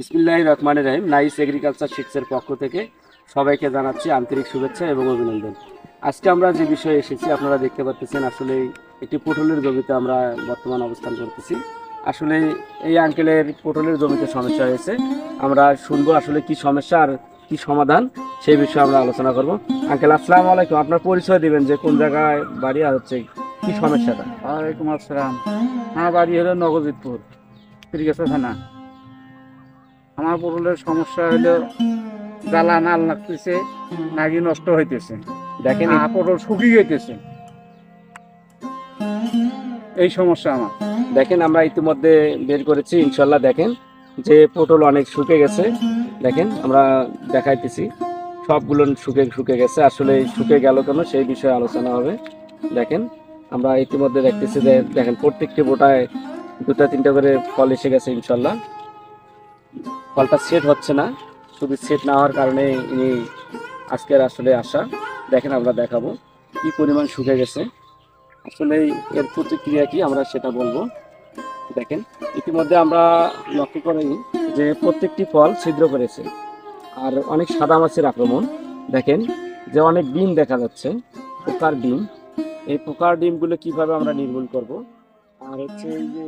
বিসমিল্লাহ রহমানের রহিম। Nice agriculture শিক্সের পক্ষ থেকে সবাইকে জানাচ্ছি আন্তরিক শুভেচ্ছা এবং অভিনন্দন। আজকে আমরা যে বিষয়ে এসেছি, আপনারা দেখতে পাচ্ছেন আসলে একটি পটলের জমিতে আমরা বর্তমান অবস্থান করতেছি। আসলে এই আঙ্কেলের পটলের জমিতে সমস্যা হয়েছে। আমরা শুনব আসলে কি সমস্যা আর কি সমাধান, সেই বিষয়ে আমরা আলোচনা করব। আঙ্কেল, আসসালামু আলাইকুম। আপনার পরিচয় দিবেন যে কোন জায়গায় বাড়ি আর হচ্ছে কি সমস্যাটা? ওয়ালাইকুম আসসালাম। আমার বাড়ি হলো নগজিৎপুর ফিরগেছে থানা। আমার পটলের সমস্যা হলো জ্বালা নাল লাগতেছে নাগি নষ্ট হইতেছে। দেখেন পটল শুকিয়ে গেতেছে এই সমস্যা আমার। দেখেন আমরা ইতিমধ্যে বের করেছি ইনশাল্লাহ দেখেন যে পটল অনেক শুকে গেছে। দেখেন আমরা দেখাইতেছি সবগুলো শুকে শুকে গেছে। আসলে শুকে গেল কেন সেই বিষয়ে আলোচনা হবে। দেখেন আমরা ইতিমধ্যে দেখতেছি যে দেখেন প্রত্যেকটি বোটায় দুটা তিনটা করে ফল এসে গেছে ইনশাল্লাহ। ফলটা সেট হচ্ছে না। শুধু সেট না হওয়ার কারণে ইনি আজকের আসলে আসা। দেখেন আমরা দেখাবো কি পরিমাণ শুকে গেছে। আসলে এর প্রতিক্রিয়া কি আমরা সেটা বলব। দেখেন, ইতিমধ্যে আমরা লক্ষ্য করি যে প্রত্যেকটি ফল ছিদ্র করেছে। আর অনেক সাদা মাছের আক্রমণ। দেখেন যে অনেক ডিম দেখা যাচ্ছে, পোকার ডিম। এই পোকার ডিমগুলো কীভাবে আমরা নির্মূল করব? আর হচ্ছে এই যে